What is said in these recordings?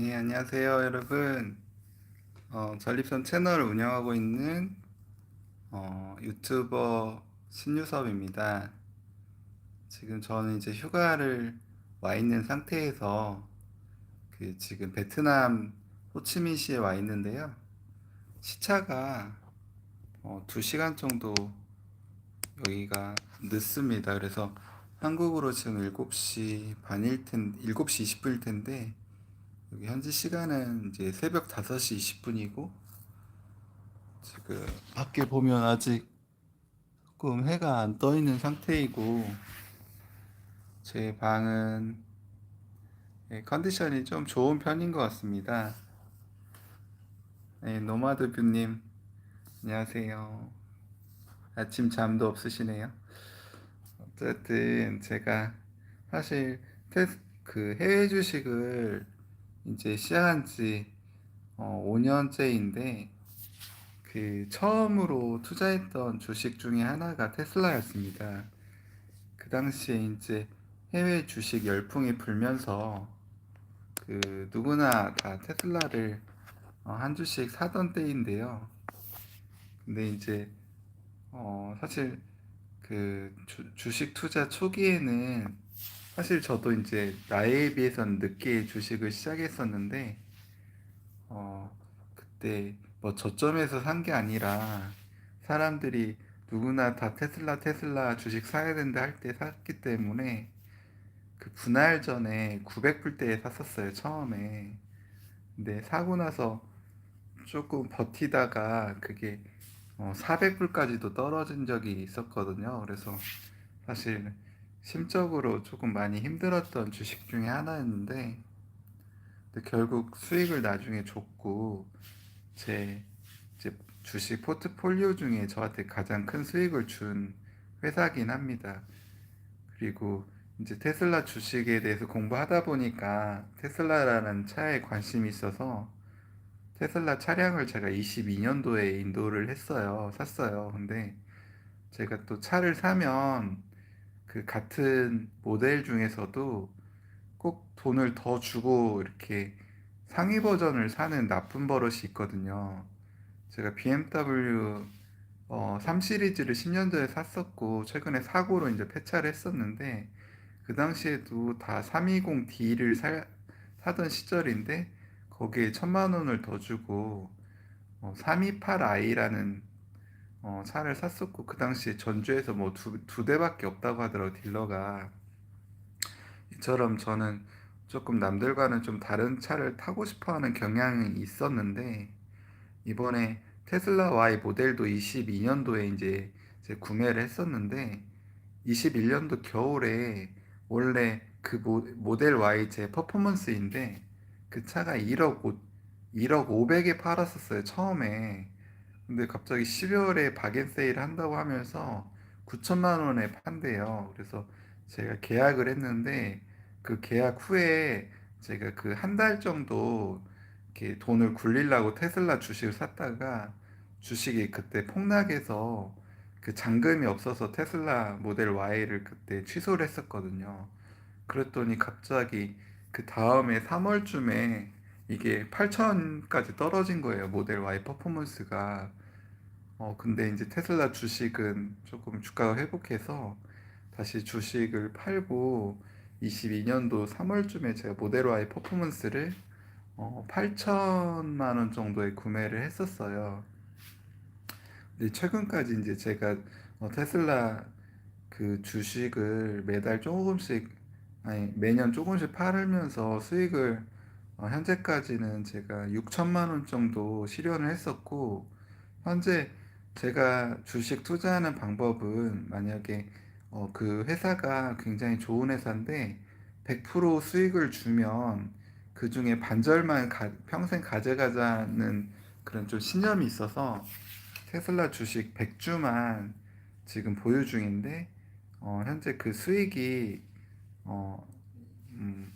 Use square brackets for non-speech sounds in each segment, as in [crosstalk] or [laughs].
예, 안녕하세요, 여러분. 어, 전립선 채널을 운영하고 있는 어, 유튜버 신유섭입니다. 지금 저는 이제 휴가를 와 있는 상태에서 그 지금 베트남 호치민시에 와 있는데요. 시차가 어, 2시간 정도 여기가 늦습니다. 그래서 한국으로 지금 7시 반일 텐, 7시 20분일 텐데 여기 현지 시간은 이제 새벽 5시 20분이고 지금 밖에 보면 아직 조금 해가 안 떠 있는 상태이고 제 방은 예, 컨디션이 좀 좋은 편인 것 같습니다. 네, 노마드 뷰님 안녕하세요. 아침 잠도 없으시네요. 어쨌든 제가 사실 테스, 그 해외 주식을 이제 시작한 지 어, 5년째인데 그 처음으로 투자했던 주식 중에 하나가 테슬라였습니다. 그 당시에 이제 해외 주식 열풍이 불면서 그 누구나 다 테슬라를 어, 한 주씩 사던 때인데요. 근데 이제 어, 사실 그 주, 주식 투자 초기에는 사실 저도 이제 나이에 비해서는 늦게 주식을 시작했었는데 어, 그때 뭐 저점에서 산 게 아니라 사람들이 누구나 다 테슬라 테슬라 주식 사야 된다 할 때 샀기 때문에 그 분할 전에 900불 대에 샀었어요 처음에. 근데 사고 나서 조금 버티다가 그게 어, 400불까지도 떨어진 적이 있었거든요. 그래서 사실 심적으로 조금 많이 힘들었던 주식 중에 하나였는데 결국 수익을 나중에 줬고 제 주식 포트폴리오 중에 저한테 가장 큰 수익을 준 회사긴 합니다. 그리고 이제 테슬라 주식에 대해서 공부하다 보니까 테슬라라는 차에 관심이 있어서 테슬라 차량을 제가 22년도에 인도를 했어요. 샀어요. 근데 제가 또 차를 사면 그 같은 모델 중에서도 꼭 돈을 더 주고 이렇게 상위 버전을 사는 나쁜 버릇이 있거든요. 제가 BMW 어, 3 시리즈를 10년 전에 샀었고 최근에 사고로 이제 폐차를 했었는데 그 당시에도 다 320D를 사, 사던 시절인데 거기에 천만 원을 더 주고 어, 328i라는 어, 차를 샀었고 그 당시에 전주에서 뭐 두 두 대밖에 없다고 하더라고 딜러가. 이처럼 저는 조금 남들과는 좀 다른 차를 타고 싶어하는 경향이 있었는데 이번에 테슬라 Y 모델도 22년도에 이제 제 구매를 했었는데 21년도 겨울에 원래 그 모, 모델 Y 제 퍼포먼스인데 그 차가 1억 5, 1억 500에 팔았었어요 처음에 근데 갑자기 12월에 박앤 세일 한다고 하면서 9천만 원에 판대요. 그래서 제가 계약을 했는데 그 계약 후에 제가 그 한 달 정도 이렇게 돈을 굴리려고 테슬라 주식을 샀다가 주식이 그때 폭락해서 그 잔금이 없어서 테슬라 모델 Y를 그때 취소를 했었거든요. 그랬더니 갑자기 그 다음에 3월쯤에 이게 8천까지 떨어진 거예요. 모델 Y 퍼포먼스가. 어, 근데 이제 테슬라 주식은 조금 주가가 회복해서 다시 주식을 팔고 22년도 3월쯤에 제가 모델 Y 퍼포먼스를 어, 8천만 원 정도에 구매를 했었어요. 근데 최근까지 이제 제가 어, 테슬라 그 주식을 매달 조금씩 아니 매년 조금씩 팔면서 수익을 어, 현재까지는 제가 6천만 원 정도 실현을 했었고 현재 제가 주식 투자하는 방법은 만약에 어, 그 회사가 굉장히 좋은 회사인데 100% 수익을 주면 그 중에 반절만 가, 평생 가져가자는 그런 좀 신념이 있어서 테슬라 주식 100주만 지금 보유 중인데 어, 현재 그 수익이 어, 음,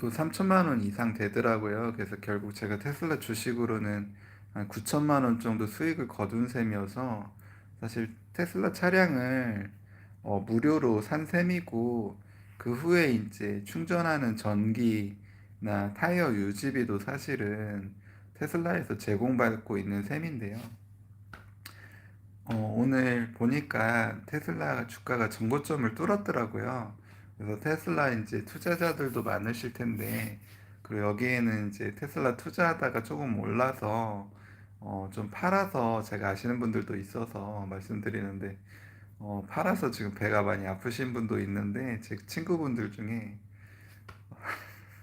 또 3천만 원 이상 되더라고요. 그래서 결국 제가 테슬라 주식으로는 한 9천만 원 정도 수익을 거둔 셈이어서 사실 테슬라 차량을 어, 무료로 산 셈이고 그 후에 이제 충전하는 전기나 타이어 유지비도 사실은 테슬라에서 제공받고 있는 셈인데요. 어, 오늘 보니까 테슬라 주가가 전고점을 뚫었더라고요. 그래서 테슬라 이제 투자자들도 많으실 텐데, 그리고 여기에는 이제 테슬라 투자하다가 조금 올라서 어, 좀 팔아서 제가 아시는 분들도 있어서 말씀드리는데, 어, 팔아서 지금 배가 많이 아프신 분도 있는데, 제 친구분들 중에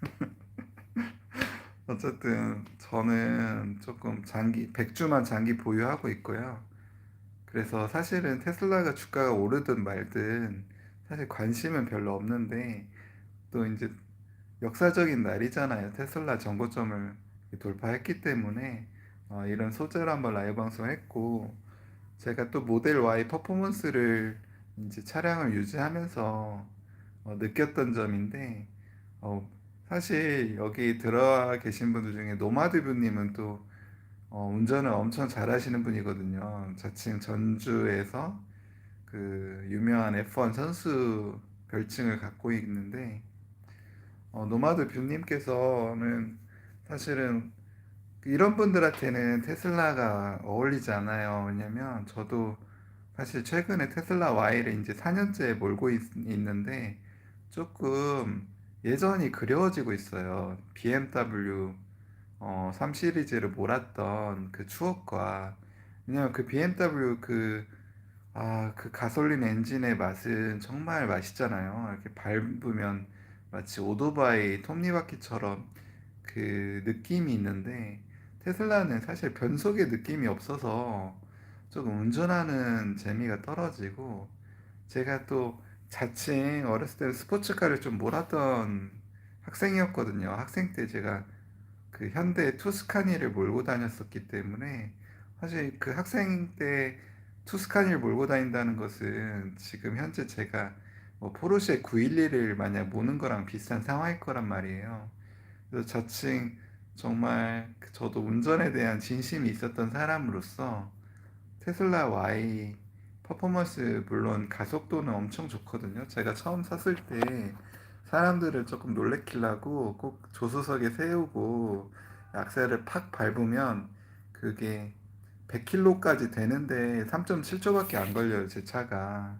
[laughs] 어쨌든 저는 조금 장기, 백주만 장기 보유하고 있고요. 그래서 사실은 테슬라가 주가가 오르든 말든 사실 관심은 별로 없는데 또 이제 역사적인 날이잖아요. 테슬라 정고점을 돌파했기 때문에 어, 이런 소재로 한번 라이브 방송했고 제가 또 모델 Y 퍼포먼스를 이제 차량을 유지하면서 어, 느꼈던 점인데 어, 사실 여기 들어와 계신 분들 중에 노마드뷰님은 또 어, 운전을 엄청 잘하시는 분이거든요. 자칭 전주에서 그 유명한 F1 선수 별칭을 갖고 있는데 어, 노마드 뷰님께서는 사실은 이런 분들한테는 테슬라가 어울리지 않아요. 왜냐면 저도 사실 최근에 테슬라 Y를 이제 4년째 몰고 있, 있는데 조금 예전이 그리워지고 있어요. BMW 어, 3 시리즈를 몰았던 그 추억과 왜냐면 그 BMW 그 아, 그 가솔린 엔진의 맛은 정말 맛있잖아요. 이렇게 밟으면 마치 오토바이 톱니바퀴처럼 그 느낌이 있는데 테슬라는 사실 변속의 느낌이 없어서 조금 운전하는 재미가 떨어지고 제가 또 자칭 어렸을 때 스포츠카를 좀 몰았던 학생이었거든요. 학생 때 제가 그 현대 투스카니를 몰고 다녔었기 때문에 사실 그 학생 때 투스카니를 몰고 다닌다는 것은 지금 현재 제가 뭐 포르쉐 911을 만약 모는 거랑 비슷한 상황일 거란 말이에요. 그래서 자칭 정말 그 저도 운전에 대한 진심이 있었던 사람으로서 테슬라 Y 퍼포먼스 물론 가속도는 엄청 좋거든요. 제가 처음 샀을 때 사람들을 조금 놀래키려고 꼭 조수석에 세우고 악셀을 팍 밟으면 그게 100km까지 되는데 3.7초밖에 안 걸려요, 제 차가.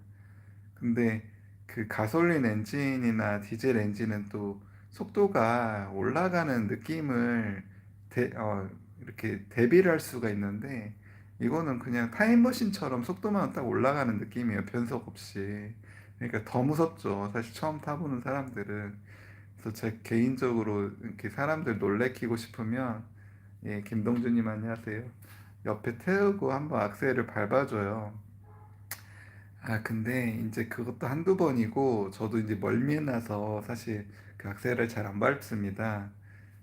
근데 그 가솔린 엔진이나 디젤 엔진은 또 속도가 올라가는 느낌을 대, 어, 이렇게 대비를 할 수가 있는데 이거는 그냥 타임머신처럼 속도만 딱 올라가는 느낌이에요. 변속 없이. 그러니까 더 무섭죠. 사실 처음 타보는 사람들은. 그래서 제 개인적으로 이렇게 사람들 놀래키고 싶으면 예, 김동준님 안녕하세요. 옆에 태우고 한번 악셀을 밟아줘요. 아, 근데 이제 그것도 한두 번이고, 저도 이제 멀미에 나서 사실 그 악셀을 잘 안 밟습니다.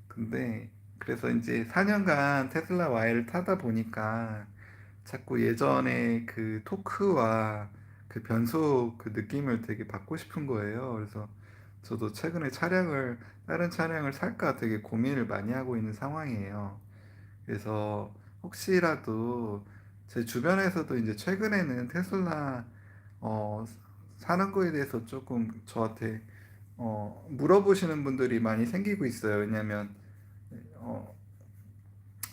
근데, 그래서 이제 4년간 테슬라 Y를 타다 보니까 자꾸 예전에 그 토크와 그 변속 그 느낌을 되게 받고 싶은 거예요. 그래서 저도 최근에 차량을, 다른 차량을 살까 되게 고민을 많이 하고 있는 상황이에요. 그래서 혹시라도 제 주변에서도 이제 최근에는 테슬라 어, 사는 거에 대해서 조금 저한테 어, 물어보시는 분들이 많이 생기고 있어요. 왜냐면 어,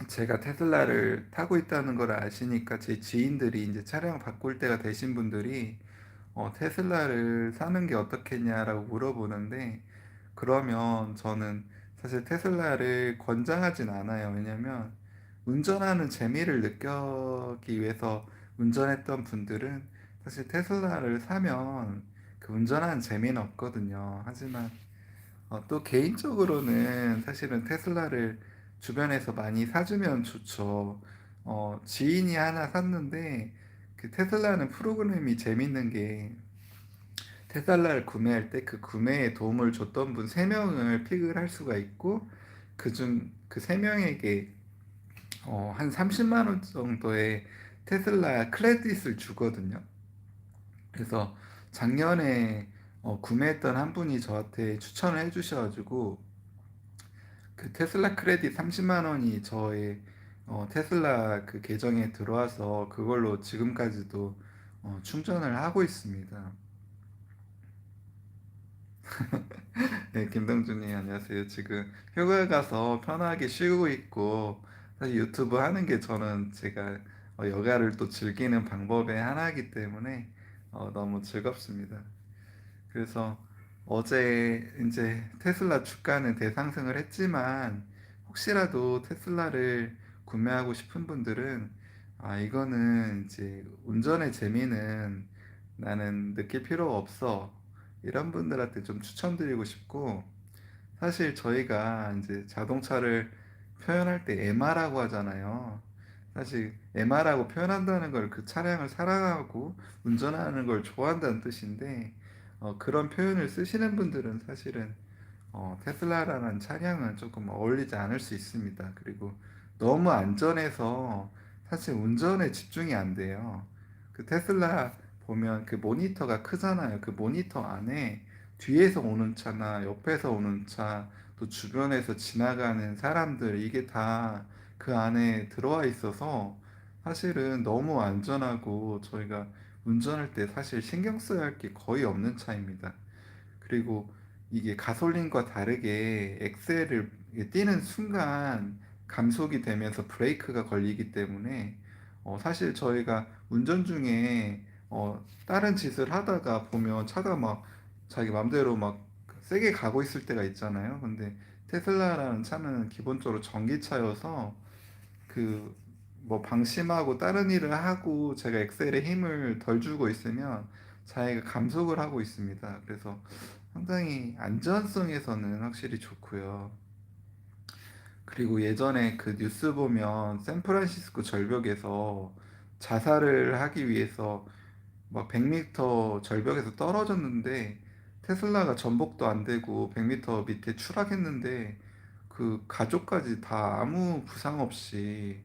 제가 테슬라를 타고 있다는 걸 아시니까 제 지인들이 이제 차량 바꿀 때가 되신 분들이 어, 테슬라를 사는 게 어떻겠냐라고 물어보는데 그러면 저는 사실 테슬라를 권장하진 않아요. 왜냐면 운전하는 재미를 느끼기 위해서 운전했던 분들은 사실 테슬라를 사면 그 운전하는 재미는 없거든요. 하지만 어, 또 개인적으로는 사실은 테슬라를 주변에서 많이 사주면 좋죠. 어, 지인이 하나 샀는데 그 테슬라는 프로그램이 재밌는 게 테슬라를 구매할 때 그 구매에 도움을 줬던 분 3명을 픽을 할 수가 있고 그중 그 3명에게 어, 한 30만 원 정도의 테슬라 크레딧을 주거든요. 그래서 작년에 어, 구매했던 한 분이 저한테 추천을 해주셔가지고 그 테슬라 크레딧 30만 원이 저의 어, 테슬라 그 계정에 들어와서 그걸로 지금까지도 어, 충전을 하고 있습니다. [laughs] 네, 김동준님 안녕하세요. 지금 휴가 가서 편하게 쉬고 있고 사실 유튜브 하는 게 저는 제가 어, 여가를 또 즐기는 방법의 하나이기 때문에 어, 너무 즐겁습니다. 그래서 어제 이제 테슬라 주가는 대상승을 했지만 혹시라도 테슬라를 구매하고 싶은 분들은 아 이거는 이제 운전의 재미는 나는 느낄 필요 없어 이런 분들한테 좀 추천드리고 싶고 사실 저희가 이제 자동차를 표현할 때 MR라고 하잖아요. 사실 MR라고 표현한다는 걸 그 차량을 사랑하고 운전하는 걸 좋아한다는 뜻인데 어, 그런 표현을 쓰시는 분들은 사실은 어, 테슬라라는 차량은 조금 어울리지 않을 수 있습니다. 그리고 너무 안전해서 사실 운전에 집중이 안 돼요. 그 테슬라 보면 그 모니터가 크잖아요. 그 모니터 안에 뒤에서 오는 차나 옆에서 오는 차, 또 주변에서 지나가는 사람들, 이게 다 그 안에 들어와 있어서 사실은 너무 안전하고 저희가 운전할 때 사실 신경 써야 할 게 거의 없는 차입니다. 그리고 이게 가솔린과 다르게 엑셀을 뛰는 순간 감속이 되면서 브레이크가 걸리기 때문에 어, 사실 저희가 운전 중에 어, 다른 짓을 하다가 보면 차가 막 자기 맘대로 막 세게 가고 있을 때가 있잖아요. 근데 테슬라라는 차는 기본적으로 전기차여서 그 뭐 방심하고 다른 일을 하고 제가 엑셀에 힘을 덜 주고 있으면 자기가 감속을 하고 있습니다. 그래서 상당히 안전성에서는 확실히 좋고요. 그리고 예전에 그 뉴스 보면 샌프란시스코 절벽에서 자살을 하기 위해서 막 100m 절벽에서 떨어졌는데 테슬라가 전복도 안 되고 100m 밑에 추락했는데 그 가족까지 다 아무 부상 없이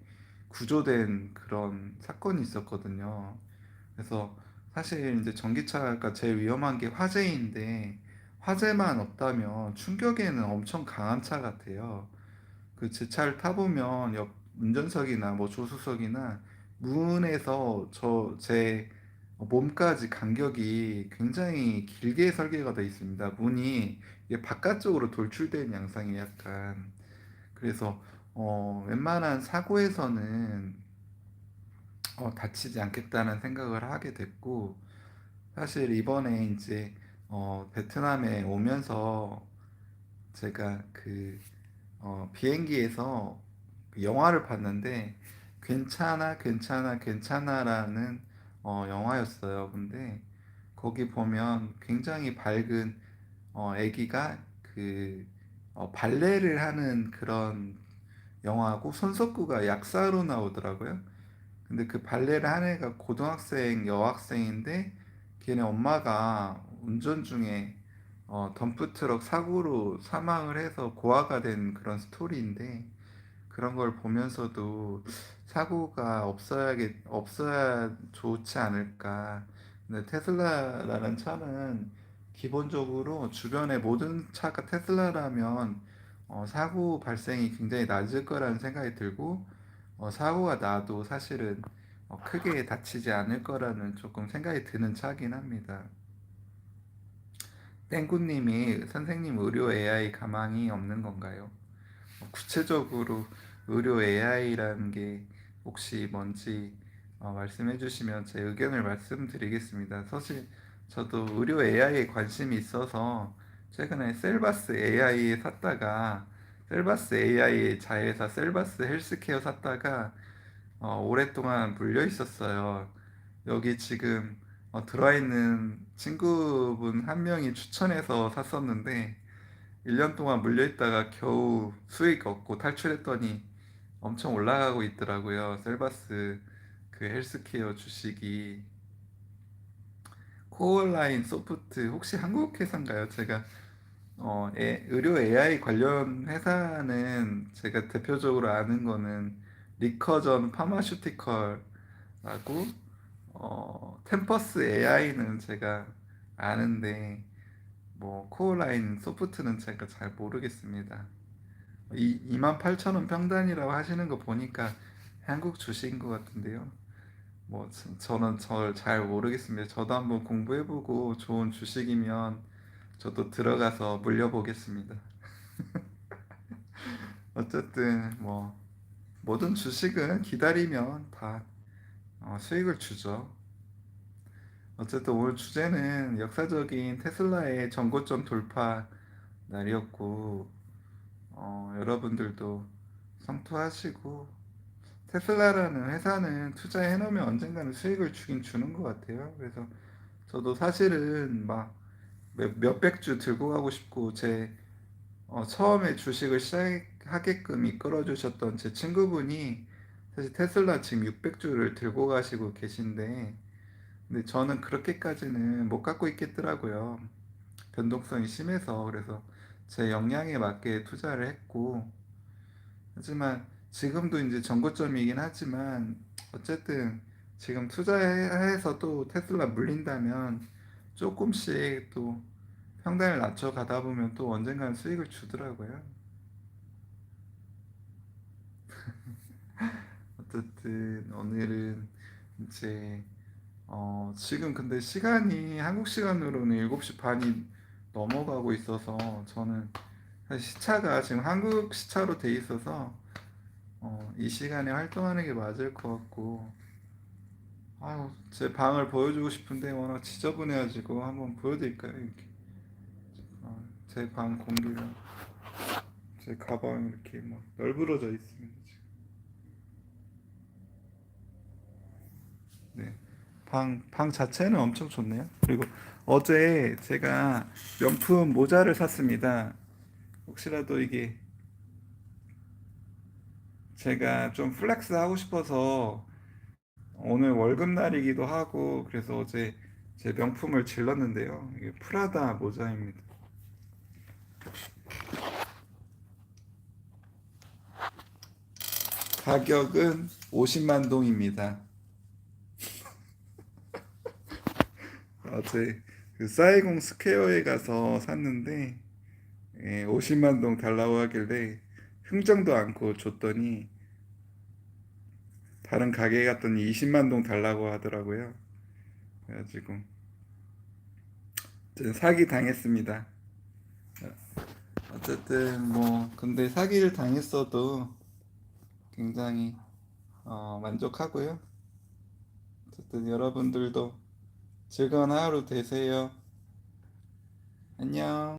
구조된 그런 사건이 있었거든요. 그래서 사실 이제 전기차가 제일 위험한 게 화재인데 화재만 없다면 충격에는 엄청 강한 차 같아요. 그 제 차를 타보면 옆 운전석이나 뭐 조수석이나 문에서 저 제 몸까지 간격이 굉장히 길게 설계가 되어 있습니다. 문이 이게 바깥쪽으로 돌출된 양상이 약간 그래서 어, 웬만한 사고에서는 어, 다치지 않겠다는 생각을 하게 됐고 사실 이번에 이제 어, 베트남에 오면서 제가 그 어, 비행기에서 그 영화를 봤는데 괜찮아, 괜찮아, 괜찮아라는 어, 영화였어요. 근데 거기 보면 굉장히 밝은 어, 아기가 그 어, 발레를 하는 그런 영화고 손석구가 약사로 나오더라고요. 근데 그 발레를 한 애가 고등학생 여학생인데 걔네 엄마가 운전 중에 어, 덤프트럭 사고로 사망을 해서 고아가 된 그런 스토리인데 그런 걸 보면서도 사고가 없어야겠, 없어야 좋지 않을까. 근데 테슬라라는 차는 기본적으로 주변의 모든 차가 테슬라라면 어, 사고 발생이 굉장히 낮을 거라는 생각이 들고 어, 사고가 나도 사실은 어, 크게 다치지 않을 거라는 조금 생각이 드는 차긴 합니다. 땡구님이 선생님 의료 AI 가망이 없는 건가요? 어, 구체적으로 의료 AI라는 게 혹시 뭔지 어, 말씀해 주시면 제 의견을 말씀드리겠습니다. 사실 저도 의료 AI에 관심이 있어서 최근에 셀바스 AI에 샀다가 셀바스 AI 자회사 셀바스 헬스케어 샀다가 어, 오랫동안 물려 있었어요. 여기 지금 어, 들어와 있는 친구분 한 명이 추천해서 샀었는데 1년 동안 물려 있다가 겨우 수익 얻고 탈출했더니 엄청 올라가고 있더라고요. 셀바스 그 헬스케어 주식이 코어라인 소프트 혹시 한국 회사인가요? 제가 어, 에- 의료 AI 관련 회사는 제가 대표적으로 아는 거는 리커전 파마슈티컬하고 어, 템퍼스 AI는 제가 아는데 뭐 코어라인 소프트는 제가 잘 모르겠습니다. 이 28,000원 평단이라고 하시는 거 보니까 한국 주식인 것 같은데요. 뭐 저- 저는 절 잘 모르겠습니다. 저도 한번 공부해보고 좋은 주식이면 저도 들어가서 물려보겠습니다. [laughs] 어쨌든 뭐 모든 주식은 기다리면 다 어, 수익을 주죠. 어쨌든 오늘 주제는 역사적인 테슬라의 전고점 돌파 날이었고 어, 여러분들도 성투하시고 테슬라라는 회사는 투자해 놓으면 언젠가는 수익을 주긴 주는 것 같아요. 그래서 저도 사실은 막 몇- 몇백 주 들고 가고 싶고 제 어, 처음에 주식을 시작하게끔 이끌어 주셨던 제 친구분이 사실 테슬라 지금 600주를 들고 가시고 계신데 근데 저는 그렇게까지는 못 갖고 있겠더라고요. 변동성이 심해서 그래서 제 역량에 맞게 투자를 했고 하지만 지금도 이제 정고점이긴 하지만 어쨌든 지금 투자해서 또 테슬라 물린다면 조금씩 또 평단을 낮춰 가다 보면 또 언젠가는 수익을 주더라고요. [laughs] 어쨌든 오늘은 이제 어 지금 근데 시간이 한국 시간으로는 7시 반이 넘어가고 있어서 저는 시차가 지금 한국 시차로 돼 있어서 어, 이 시간에 활동하는 게 맞을 것 같고 아유 제 방을 보여주고 싶은데 워낙 지저분해가지고 한번 보여드릴까요 이렇게 어, 제방 공기가 제 가방 이렇게 막 널브러져 있습니다 지금 네. 방, 방 자체는 엄청 좋네요. 그리고 어제 제가 명품 모자를 샀습니다. 혹시라도 이게 제가 좀 플렉스 하고 싶어서 오늘 월급날이기도 하고 그래서 어제 제 명품을 질렀는데요. 이게 프라다 모자입니다. 가격은 50만 동입니다. [laughs] 어제 그 사이공 스퀘어에 가서 샀는데 예, 50만 동 달라고 하길래 흥정도 않고 줬더니 다른 가게에 갔더니 20만 동 달라고 하더라고요. 그래가지고 사기 당했습니다. 어쨌든 뭐 근데 사기를 당했어도 굉장히 어, 만족하고요. 어쨌든 여러분들도 즐거운 하루 되세요. 안녕.